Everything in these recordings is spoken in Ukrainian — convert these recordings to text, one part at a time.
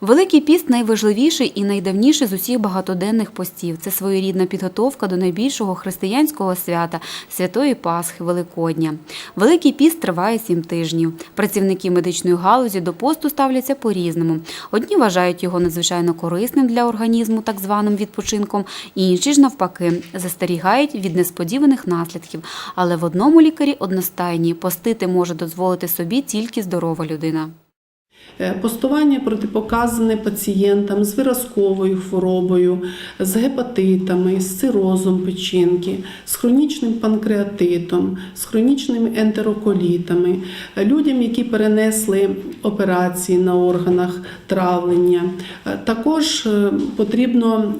Великий піст найважливіший і найдавніший з усіх багатоденних постів. Це своєрідна підготовка до найбільшого християнського свята Святої Пасхи Великодня. Великий піст триває сім тижнів. Працівники медичної галузі до посту ставляться по-різному. Одні вважають його надзвичайно корисним для організму, так званим відпочинком, інші ж навпаки застерігають від несподіваних наслідків. Але в одному лікарі одностайні постити може дозволити собі тільки здорова людина. Е, Постування протипоказане пацієнтам з виразковою хворобою, з гепатитами, з цирозом печінки, з хронічним панкреатитом, з хронічними ентероколітами, людям, які перенесли операції на органах травлення. Е, Також е, потрібно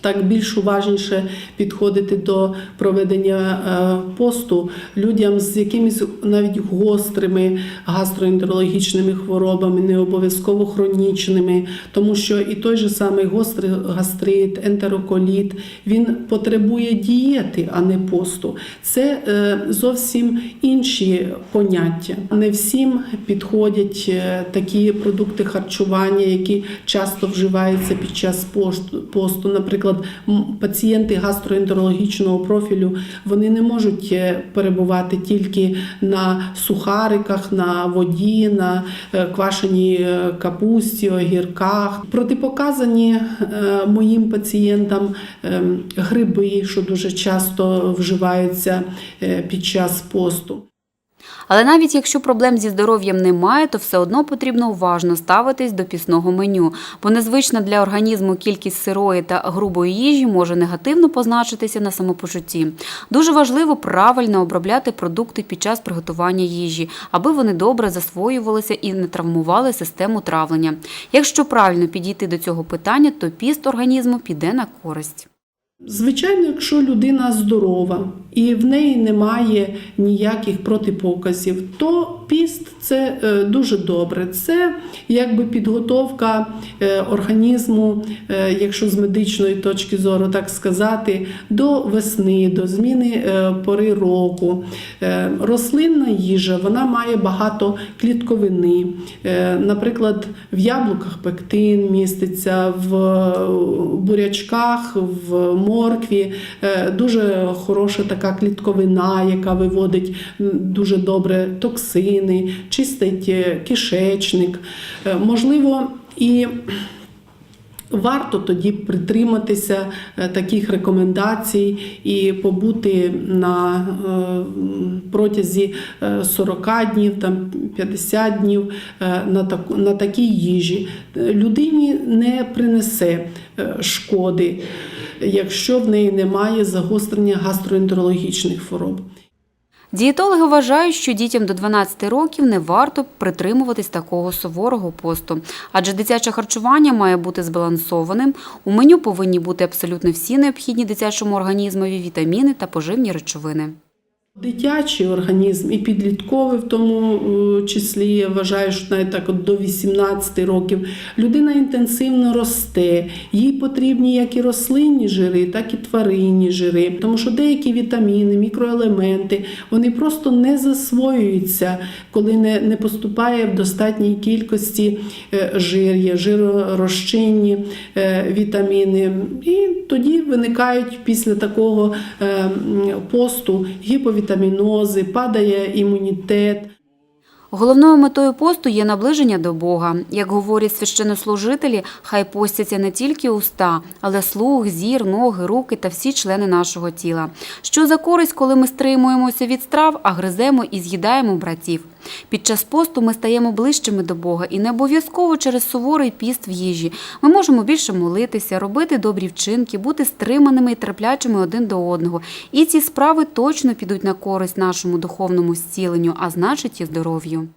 так більш уважніше підходити до проведення е, посту людям з якимись навіть гострими гастроентерологічними хворобами, не обов'язково хронічними, тому що і той же самий гострий гастрит, ентероколіт, він потребує дієти, а не посту. Це е, зовсім інші поняття. Не всім підходять е, такі продукти харчування, які часто вживаються під час посту. Наприклад, м, пацієнти гастроентерологічного профілю вони не можуть е, перебувати тільки на сухариках, на воді, на е, квашеній е, капусті, огірках. Протипоказані моїм пацієнтам гриби, що дуже часто вживаються під час посту. Але навіть якщо проблем зі здоров'ям немає, то все одно потрібно уважно ставитись до пісного меню, бо незвична для організму кількість сирої та грубої їжі може негативно позначитися на самопочутті. Дуже важливо правильно обробляти продукти під час приготування їжі, аби вони добре засвоювалися і не травмували систему травлення. Якщо правильно підійти до цього питання, то піст організму піде на користь. Звичайно, якщо людина здорова і в неї немає ніяких протипоказів, то піст це е, дуже добре. Це якби підготовка е, організму, е, якщо з медичної точки зору так сказати, до весни, до зміни пори року. Рослинна їжа вона має багато клітковини. Наприклад, в яблуках пектин міститься, в бурячках, в моркві е, дуже хороша така клітковина, яка виводить дуже добре токсини, чистить е, кишечник. Е, Можливо, і Варто тоді притриматися е, таких рекомендацій і побути на е, протязі е, 40 днів, там 50 днів е, на такій їжі. Е, Людині не принесе е, шкоди, якщо в неї немає загострення гастроентерологічних хвороб. Дієтологи вважають, що дітям до 12 років не варто притримуватись такого суворого посту, адже дитяче харчування має бути збалансованим. У меню повинні бути абсолютно всі необхідні дитячому організмові вітаміни та поживні речовини. Дитячий організм і підлітковий, в тому е, числі я вважаю, що навіть так от до 18 років людина інтенсивно росте. Їй потрібні як і рослинні жири, так і тваринні жири, тому що деякі вітаміни, мікроелементи вони просто не засвоюються, коли не, не поступає в достатній кількості е, жир, є жиророзчинні е, вітаміни. І тоді виникають після такого е, м, посту гіповітамінози, падає імунітет. Головною метою посту є наближення до Бога. Як говорять священнослужителі, хай постяться не тільки уста, але слух, зір, ноги, руки та всі члени нашого тіла. Що за користь, коли ми стримуємося від страв, а гриземо і з'їдаємо братів? Під час посту ми стаємо ближчими до Бога і не обов'язково через суворий піст в їжі. Ми можемо більше молитися, робити добрі вчинки, бути стриманими і терплячими один до одного. І ці справи точно підуть на користь нашому духовному зціленню, а значить і здоров'ю.